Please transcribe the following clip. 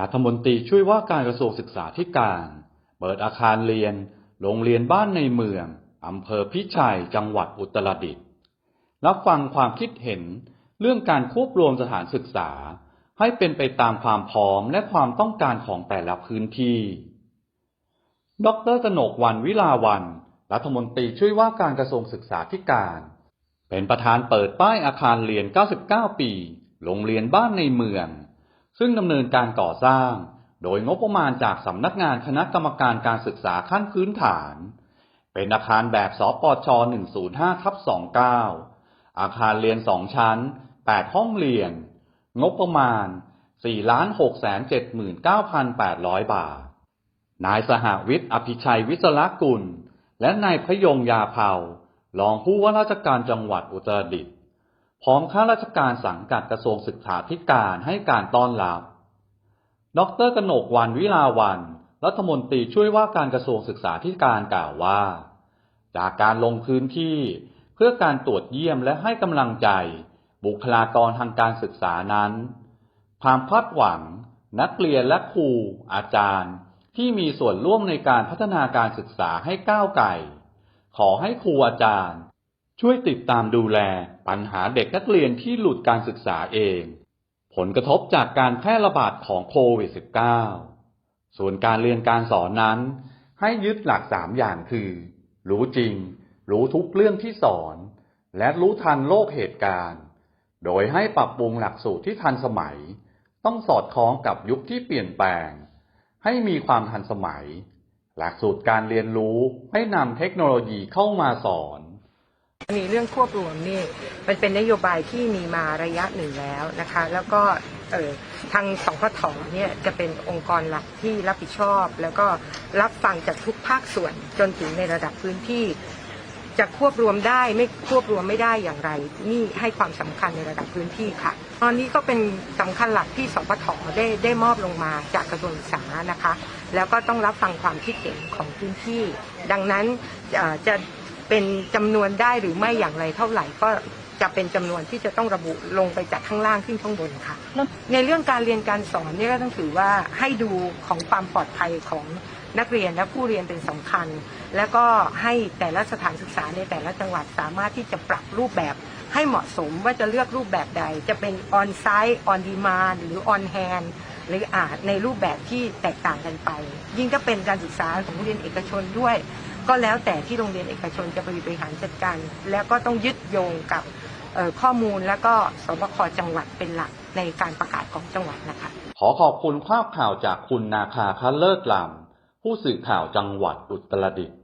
รัฐมนตรีช่วยว่าการกระทรวงศึกษาธิการ เปิดอาคารเรียน โรงเรียนบ้านในเมือง อำเภอพิชัย จังหวัดอุตรดิตถ์ รับฟังความคิดเห็นเรื่องการควบรวมสถานศึกษา ให้เป็นไปตามความพร้อมและความต้องการของแต่ละพื้นที่ ดรกนกวันวิลาวัน รัฐมนตรีช่วยว่าการกระทรวงศึกษาธิการ เป็นประธานเปิดป้ายอาคารเรียน 99 ปี โรงเรียนบ้านในเมือง ซึ่งดำเนินการก่อสร้าง โดยงบประมาณจากสำนักงานคณะกรรมการการศึกษาขั้นพื้นฐาน เป็นอาคารแบบสปช 105ทับ29 อาคารเรียน 2 ชั้น 8 ห้องเรียน งบประมาณ 4,679,800 บาท นายสหวิทย์อภิชัยวิศลกุล และนายพยงยาเภารองผู้ว่าราชการจังหวัดอุตรดิตถ์ พร้อมข้าราชการสังกัดกระทรวงศึกษาธิการให้การต้อนรับ ดรกนกวันวิลาวัน รัฐมนตรีช่วยว่าการกระทรวงศึกษาธิการกล่าวว่า จากการลงพื้นที่เพื่อการตรวจเยี่ยมและให้กำลังใจ บุคลากรทางการศึกษานั้น ความคาดหวัง นักเรียนและครู อาจารย์ ที่มีส่วนร่วมในการพัฒนาการศึกษาให้ก้าวไกลขอให้ครูอาจารย์ ช่วยติดตามดูแลปัญหาเด็กนักเรียนที่หลุดการศึกษาเอง ผลกระทบจากการแพร่ระบาดของโควิด -19 ส่วนการเรียนการสอนนั้น ให้ยึดหลักสามอย่างคือ รู้จริง รู้ทุกเรื่องที่สอน และรู้ทันโลกเหตุการณ์ โดยให้ปรับปรุงหลักสูตรที่ทันสมัย ต้องสอดคล้องกับยุคที่เปลี่ยนแปลง ให้มีความทันสมัย หลักสูตรการเรียนรู้ให้นำเทคโนโลยีเข้ามาสอน มีเรื่องควบรวมนี่มันเป็นนโยบายที่มีมาระยะหนึ่งแล้วนะคะ แล้วก็เอ่อทางสพทเนี่ยจะเป็นองค์กรหลักที่รับผิดชอบ แล้วก็รับฟังจากทุกภาคส่วนจนถึงในระดับพื้นที่ จะควบรวมได้ไม่ควบรวมไม่ได้อย่างไร นี่ให้ความสำคัญในระดับพื้นที่ค่ะ ตอนนี้ก็เป็นสำคัญหลักที่สพทได้ได้มอบลงมาจากกระทรวงศึกษานะคะ แล้วก็ต้องรับฟังความคิดเห็นของพื้นที่ ดังนั้นจะ เป็นจำนวนได้หรือไม่อย่างไรเท่าไหร่ก็จะเป็นจำนวนที่จะต้องระบุลงไปจากข้างล่างขึ้นข้างบนค่ะ ในเรื่องการเรียนการสอนเนี่ยก็ต้องถือว่าให้ดูของความปลอดภัยของนักเรียนและผู้เรียนเป็นสำคัญ แล้วก็ให้แต่ละสถานศึกษาในแต่ละจังหวัดสามารถที่จะปรับรูปแบบให้เหมาะสมว่าจะเลือกรูปแบบใด จะเป็นออนไซต์ออนดีมานหรือออนแฮนหรืออาจในรูปแบบที่แตกต่างกันไป ยิ่งถ้าเป็นการศึกษาของโรงเรียนเอกชนด้วย ก็แล้วแต่ที่โรงเรียนเอกชนจะบริหารจัดการ แล้วก็ต้องยึดโยงกับข้อมูลแล้วก็สบคจังหวัดเป็นหลักในการประกาศของจังหวัดนะคะ ขอขอบคุณภาพข่าวจากคุณนาคาคัเลิศลำผู้สื่อข่าวจังหวัดอุตรดิตถ์